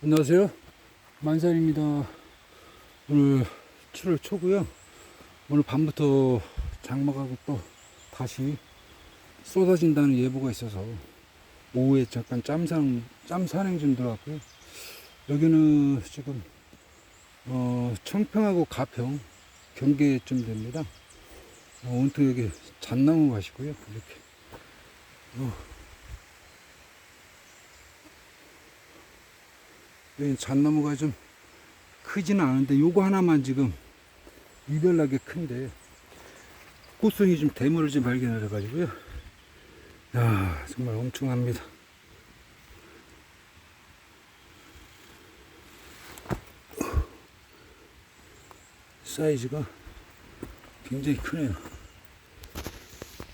안녕하세요. 만산입니다. 오늘 7월 초고요. 오늘 밤부터 장마가 또 다시 쏟아진다는 예보가 있어서 오후에 잠깐 짬산, 짬산행 좀 들어왔고요. 여기는 지금 어, 청평하고 가평 경계쯤 됩니다. 어, 온통 여기 잣나무 맛이고요. 이렇게 어, 여기 잣나무가 좀 크지는 않은데 요거 하나만 지금 이별나게 큰데 꽃송이 좀 대물을 좀 발견을 해가지고요. 야 정말 엄청납니다. 사이즈가 굉장히 크네요.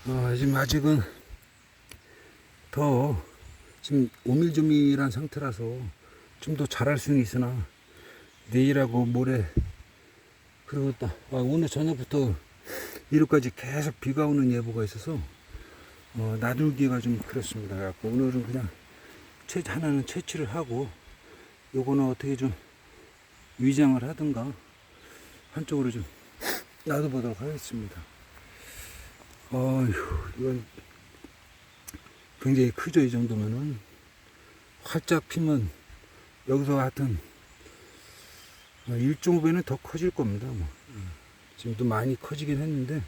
아, 지금 아직은 더 지금 오밀조밀한 상태라서 좀더 자랄 수는 있으나 내일하고 모레 그리고 또 아, 오늘 저녁부터 일요까지 계속 비가 오는 예보가 있어서 어, 나들기가 좀 그렇습니다. 그래갖고 오늘은 그냥 채 하나는 채취를 하고 요거는 어떻게 좀 위장을 하든가 한쪽으로 좀 놔둬보도록 하겠습니다. 어휴, 이건 굉장히 크죠, 이 정도면은. 활짝 피면 여기서 하여튼 1.5배는 더 커질 겁니다. 뭐. 음. 지금도 많이 커지긴 했는데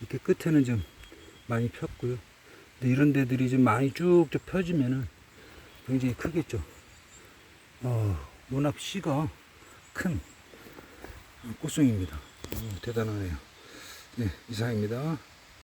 이렇게 끝에는 좀 많이 폈고요. 근데 이런 데들이 좀 많이 쭉쭉 펴지면은 굉장히 크겠죠. 어, 워낙 씨가 큰 꽃송입니다. 어, 대단하네요. 네, 이상입니다.